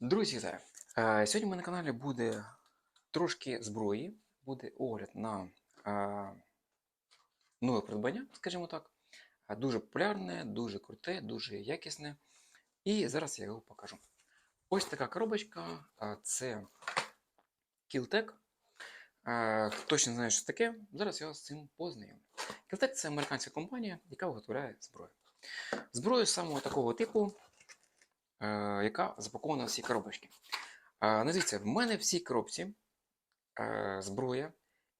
Друзі, вітаю! Е, Сьогодні мене на каналі буде трошки зброї, буде огляд на е, нове придбання, скажімо так. Е, Дуже популярне, дуже круте, дуже якісне. І зараз я його покажу. Ось така коробочка це. Е, Хто точно знає, що таке, зараз я з цим познайомлю. Killtech це американська компанія, яка виготовляє зброю. Зброю самого такого типу яка запакована в всі коробочки. Е, ну, дивіться, в мене в цій коробці е, зброя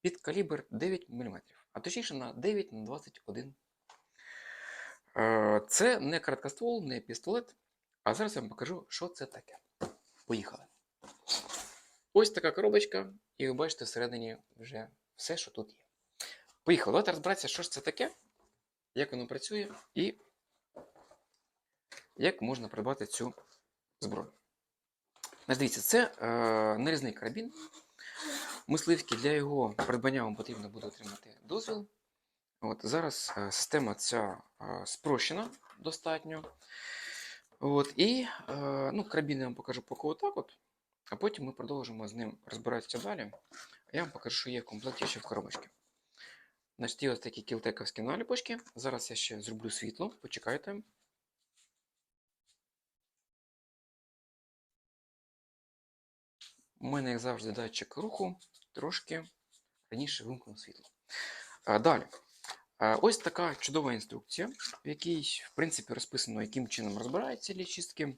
під калібр 9 мм, а точніше на 9 на 21. Е, це не короткоствол, не пістолет. А зараз я вам покажу, що це таке. Поїхали. Ось така коробочка, і ви бачите всередині вже все, що тут є. Поїхали. Давайте розбиратися, що ж це таке, як воно працює і як можна придбати цю зброю. Значить, Дивіться, це е, нарізний карабін. Мисливський для його придбання вам потрібно буде отримати дозвіл. От, Зараз е, система ця е, спрощена достатньо. От, і е, ну, карабін я вам покажу поки отак, от, а потім ми продовжимо з ним розбиратися далі. Я вам покажу, що є в комплекті ще в коробочці. Значить, є ось такі кілтековські наліпочки. Зараз я ще зроблю світло, почекайте. У мене, як завжди, датчик руху трошки раніше вимкнув світло. Далі. Ось така чудова інструкція, в якій, в принципі, розписано, яким чином розбираються для чистки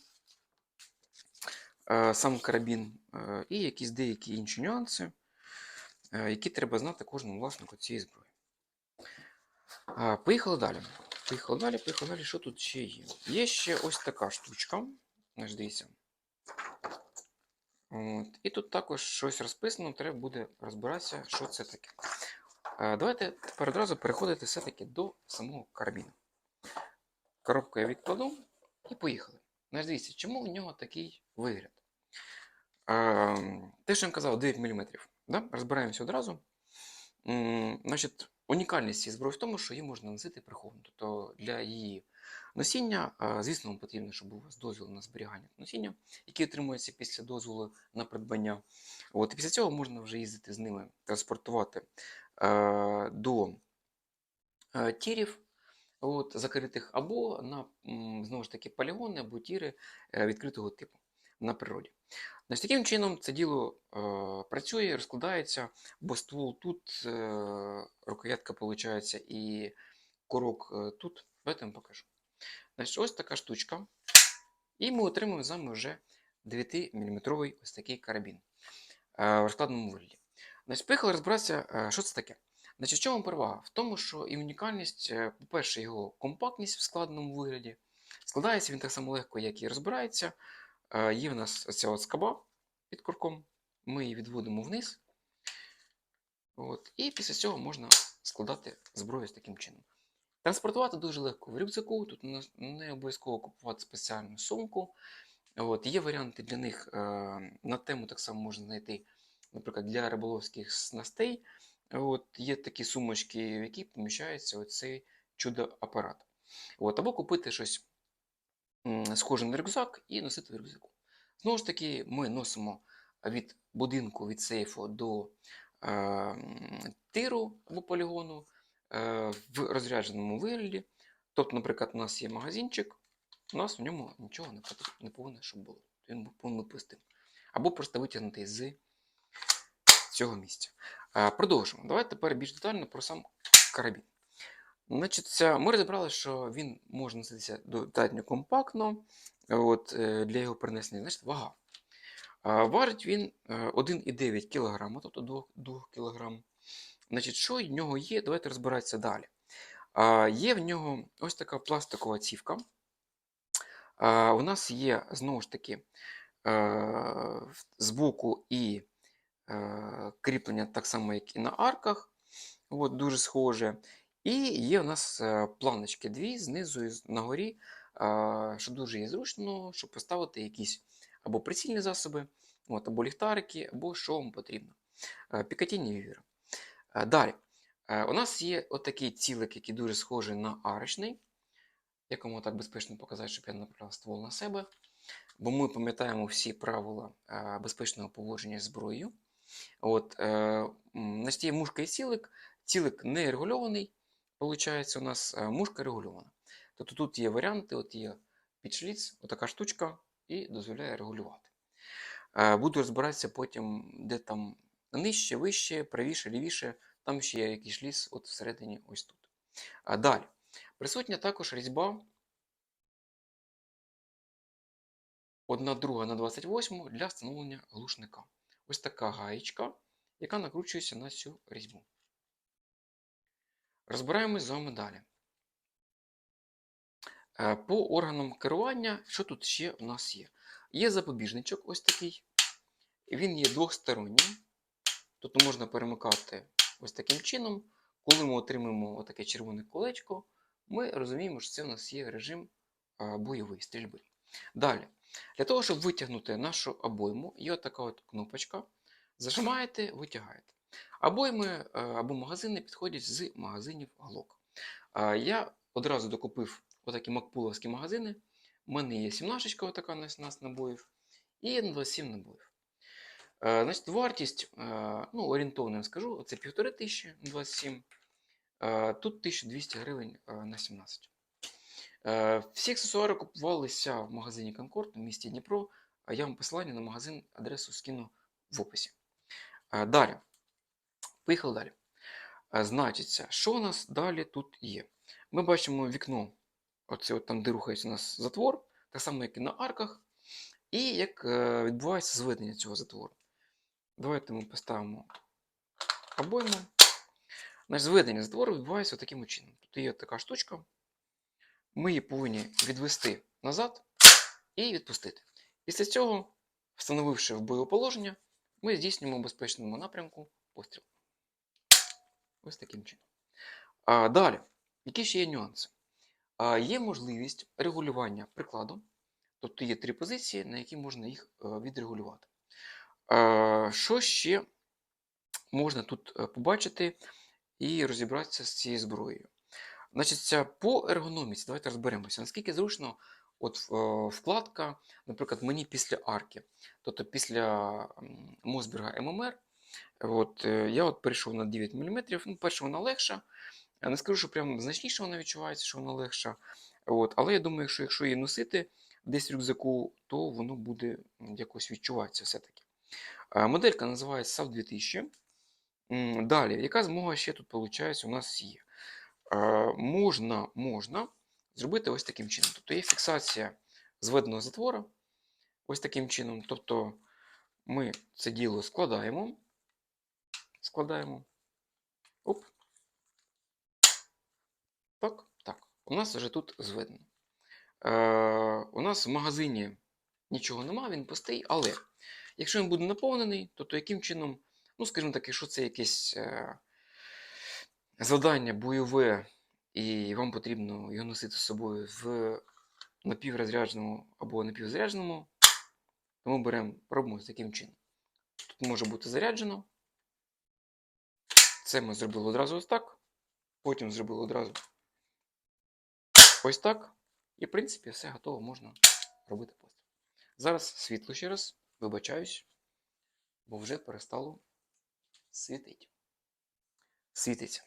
а, сам карабін, і якісь деякі інші нюанси, які треба знати кожному власнику цієї зброї. Поїхали далі. Поїхали далі, поїхали далі. Що тут ще є? Є ще ось така штучка. Дивіться. От. І тут також щось розписано, треба буде розбиратися, що це таке. Е, Давайте тепер одразу переходити все-таки до самого карабіну. Коробку я відкладу і поїхали. Значить, дивіться, чому в нього такий вигляд? Е, Те, що я казав, 9 мм. Да? Розбираємося одразу. Значить, унікальність цієї зброї в тому, що її можна носити приховано. Тобто для її носіння, звісно, вам потрібно, щоб у вас дозвіл на зберігання носіння, який отримується після дозволу на придбання. От, і після цього можна вже їздити з ними, транспортувати е, до е, тірів от, закритих, або на знову ж таки полігони або тіри е, відкритого типу на природі. Значить, таким чином це діло е, працює, розкладається, бо ствол тут, е, рукоятка виходить, і курок е, тут. Вам покажу. Значить, ось така штучка. І ми отримуємо з вами вже 9-мм ось такий карабін е, в розкладеному вигляді. Значить, поїхали розбиратися, е, що це таке. Значить, в чому перевага? В тому, що і унікальність, е, по-перше, його компактність в складеному вигляді. Складається він так само легко, як і розбирається. Є в нас оця от скаба під курком. Ми її відводимо вниз. От, і після цього можна складати зброю з таким чином. Транспортувати дуже легко в рюкзаку, тут не- обов'язково купувати спеціальну сумку. От, є варіанти для них е, на тему так само можна знайти, наприклад, для риболовських снастей. От, є такі сумочки, в які поміщається оцей чудо-апарат. От, або купити щось схоже на рюкзак і носити в рюкзаку. Знову ж таки, ми носимо від будинку, від сейфу до е, тиру або полігону в розрядженому вигляді. Тобто, наприклад, у нас є магазинчик, у нас в ньому нічого не, не повинно, щоб було. Він був повинен пустим. Або просто витягнутий з цього місця. Е, Продовжимо. Давайте тепер більш детально про сам карабін. Значить, ми розібрали, що він може носитися достатньо компактно от, е, для його перенесення. Значить, вага. Важить він е, 1,9 кг, тобто 2, 2 кг. Значить, що в нього є? Давайте розбиратися далі. А, Є в нього ось така пластикова цівка. А, У нас є знову ж таки е, збоку і е, кріплення так само, як і на арках. От, дуже схоже. І є у нас е, планочки дві знизу і з- на горі, що дуже є зручно, щоб поставити якісь або прицільні засоби, от, або ліхтарики, або що вам потрібно. Пікатіння вівіра. Е, Далі. Е, У нас є отакий цілик, який дуже схожий на арочний, якому так безпечно показати, щоб я направляв ствол на себе. бо ми пам'ятаємо всі правила е, безпечного поводження з зброєю. От, е, є мушка і цілик. Цілик не регульований, виходить, у нас мушка регульована. Тобто тут є варіанти, от є підшліц, отака штучка, і дозволяє регулювати. Буду розбиратися потім, де там нижче, вище, правіше, лівіше. Там ще є якийсь шліц от всередині, ось тут. А далі. Присутня також різьба 1 друга на 28 для встановлення глушника. Ось така гаєчка, яка накручується на цю різьбу. Розбираємось з вами далі. Е, По органам керування, що тут ще в нас є? Є запобіжничок ось такий. Він є двохстороннім. Тобто можна перемикати ось таким чином. Коли ми отримаємо таке червоне колечко, ми розуміємо, що це у нас є режим бойової стрільби. Далі, для того, щоб витягнути нашу обойму, є така от кнопочка. Зажимаєте, витягаєте. Обойми е, або магазини підходять з магазинів. Е, Я одразу докупив отакі макпуловські магазини. У мене є 17 така на 17 набоїв і на 27 набоїв. Е, Значить, вартість, е, ну, орієнтовно скажу, це 1500 на 27, е, тут 1200 гривень на 17. Е, Всі аксесуари купувалися в магазині Concord в місті Дніпро. а Я вам посилання на магазин адресу скину в описі. Е, Далі. Поїхали далі. Е, Значиться, що у нас далі тут є? Ми бачимо вікно, оце от там, де рухається у нас затвор, так само, як і на арках, і як е, відбувається зведення цього затвору. Давайте ми поставимо обойму. Значить, зведення затвору відбувається таким чином. Тут є така штучка. Ми її повинні відвести назад і відпустити. Після цього, встановивши в бойоположення, ми здійснюємо у безпечному напрямку постріл. Ось таким чином. А, далі, які ще є нюанси? А, є можливість регулювання прикладу. Тобто є три позиції, на які можна їх е, відрегулювати. Що ще можна тут е, побачити і розібратися з цією зброєю? Значить, по ергономіці, давайте розберемося. Наскільки зручно от, е, вкладка, наприклад, мені після арки, тобто після Мосберга ММР, от, е, я от перейшов на 9 мм. Ну, перше, вона легша. Я не скажу, що прям значніше вона відчувається, що вона легша. От, але я думаю, що якщо її носити десь в рюкзаку, то воно буде якось відчуватися все-таки. Е, Моделька називається SAV 2000. Далі, яка змога ще тут виходить, у нас є? Е, можна, можна зробити ось таким чином. Тобто є фіксація зведеного затвора. Ось таким чином. Тобто ми це діло складаємо. Складаємо. Оп. Так, так. У нас вже тут зведено. Е, у нас в магазині нічого нема, він пустий, але якщо він буде наповнений, то, то яким чином, ну, скажімо так, якщо це якесь е, завдання бойове, і вам потрібно його носити з собою в напіврозрядженому або напівзарядженому, то ми беремо, робимо таким чином. Тут може бути заряджено. Це ми зробили одразу ось так. Потім зробили одразу ось так. І, в принципі, все готово, можна робити постріл. Зараз світло ще раз, вибачаюсь, бо вже перестало світити. Світиться.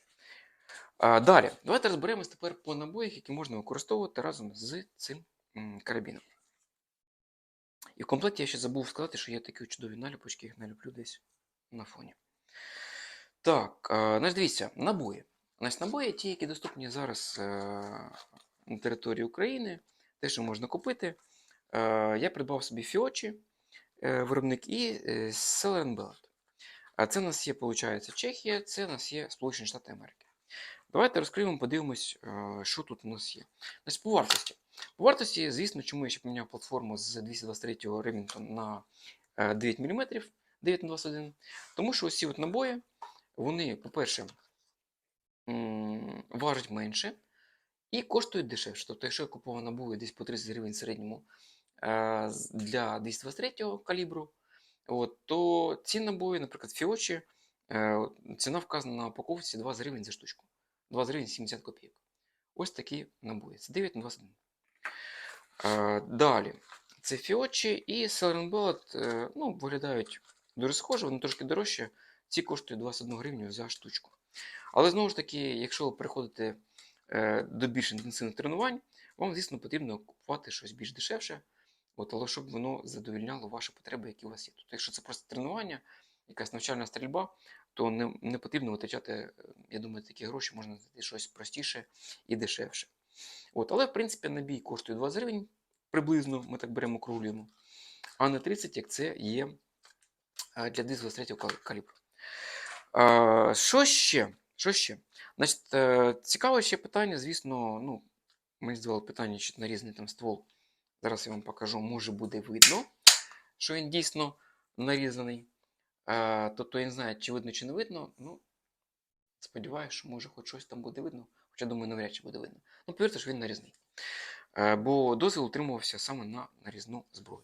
А, далі, давайте розберемось тепер по набоях, які можна використовувати разом з цим карабіном. І в комплекті я ще забув сказати, що є такі чудові наліпочки, їх наліплю десь на фоні. Так, значить, дивіться, набої. Значить, набої ті, які доступні зараз е, на території України, те, що можна купити. Е, я придбав собі Фіочі, виробник і Селен Белет. А це у нас є, виходить, Чехія, це у нас є Сполучені Штати Америки. Давайте розкриємо, подивимось, е, що тут у нас є. Значить, по вартості. По вартості, звісно, чому я ще поміняв платформу з 223 Remington на е, 9 мм 9х21. Тому що ці набої, вони, по-перше, важать менше і коштують дешевше. Тобто, якщо я купував набої десь по 30 гривень в середньому для 223 калібру, от, то ці набої, наприклад, Фіочі, е, ціна вказана на упаковці 20 гривень за штучку. 20 гривень 70 копійок. Ось такі набої. Це 9 на 21. Е, далі. Це фіочі і Селерн Белет, ну, виглядають дуже схоже, вони трошки дорожчі. Ці коштують 21 гривню за штучку. Але знову ж таки, якщо ви переходите е, до більш інтенсивних тренувань, вам, звісно, потрібно купувати щось більш дешевше, от, але щоб воно задовільняло ваші потреби, які у вас є. Тобто, якщо це просто тренування, якась навчальна стрільба, то не, не потрібно витрачати, е, я думаю, такі гроші можна знайти щось простіше і дешевше. От, але, в принципі, набій коштує 20 гривень приблизно, ми так беремо округлюємо, а не 30, як це є е, для диску 23 калібру. Е, Що ще? Що ще? Значить, е, цікаве ще питання, звісно, ну, мені здавало питання, що нарізаний там ствол. Зараз я вам покажу, може буде видно, що він дійсно нарізаний. Е, Тобто я не знаю, чи видно, чи не видно. Ну, сподіваюся, що може хоч щось там буде видно. Хоча думаю, навряд чи буде видно. Ну, повірте, що він нарізний. Е, Бо дозвіл утримувався саме на нарізну зброю.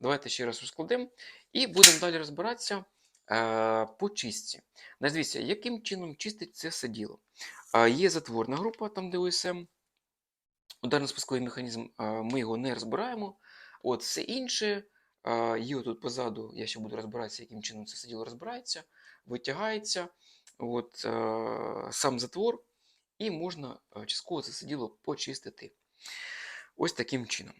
Давайте ще раз розкладемо і будемо далі розбиратися е, по чистці. Дивіться, яким чином чистить це все діло? Є затворна група, там де ОСМ, ударно-спусковий механізм, ми його не розбираємо. От все інше, є тут позаду, я ще буду розбиратися, яким чином це все діло розбирається, витягається. От, сам затвор, і можна частково це все діло почистити. Ось таким чином.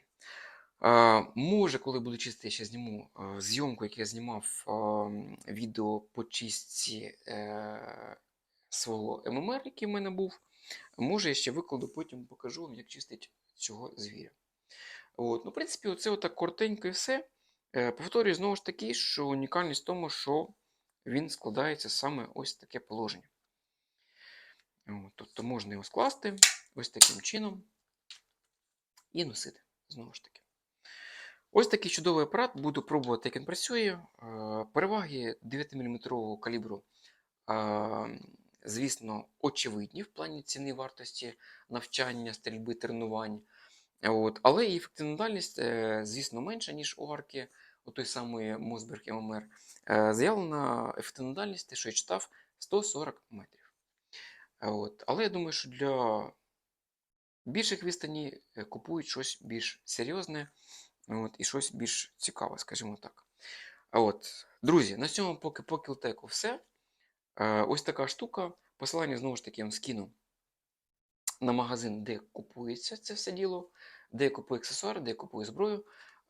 Може, коли буду чистити, я ще зніму зйомку, яку я знімав відео по чистці е, свого ММР, який в мене був. Може, я ще викладу, потім покажу вам, як чистить цього звіря. От. Ну, в принципі, оце отак коротенько і все. Е, Повторюю знову ж таки, що унікальність в тому, що він складається саме ось таке положення. От, тобто можна його скласти ось таким чином і носити. Знову ж таки. Ось такий чудовий апарат. Буду пробувати, як він працює. Е, Переваги 9-мм калібру, е, звісно, очевидні в плані ціни вартості навчання, стрільби, тренувань. От. Але і ефективна дальність, е, звісно, менша, ніж у арки у той самої Мосберг ММР. Е, Заявлена ефективна дальність, те, що я читав, 140 метрів. От. Але я думаю, що для більших відстані е, купують щось більш серйозне от, і щось більш цікаве, скажімо так. От. Друзі, на цьому поки по кілтеку все. Е, Ось така штука. Посилання знову ж таки я вам скину на магазин, де купується це все діло, де я купую аксесуари, де я купую зброю.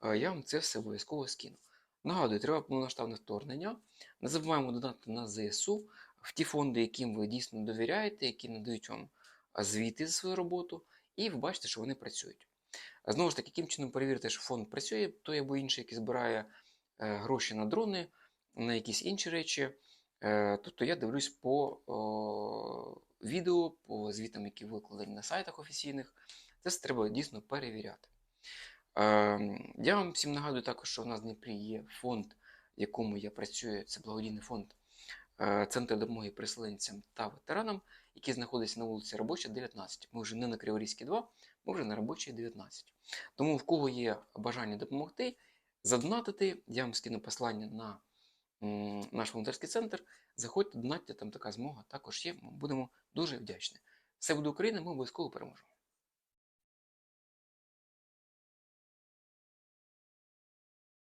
Е, Я вам це все обов'язково скину. Нагадую, треба повноштабне вторгнення. Не забуваємо додати на ЗСУ в ті фонди, яким ви дійсно довіряєте, які надають вам звіти за свою роботу, і ви бачите, що вони працюють. Знову ж таки, яким чином перевірити, що фонд працює, той або інший, який збирає е, гроші на дрони, на якісь інші речі. Е, Тобто я дивлюсь по о, відео, по звітам, які викладені на сайтах офіційних. Це треба дійсно перевіряти. Е, Я вам всім нагадую також, що в нас в Дніпрі є фонд, в якому я працюю. Це благодійний фонд е, Центр допомоги переселенцям та ветеранам, який знаходиться на вулиці Робоча, 19. Ми вже не на Криворізькій 2, ми вже на робочій 19. Тому в кого є бажання допомогти, задонатити, я вам скину послання на наш волонтерський центр. Заходьте, донатьте, там така змога також є. Ми будемо дуже вдячні. Все буде Україна, ми обов'язково переможемо.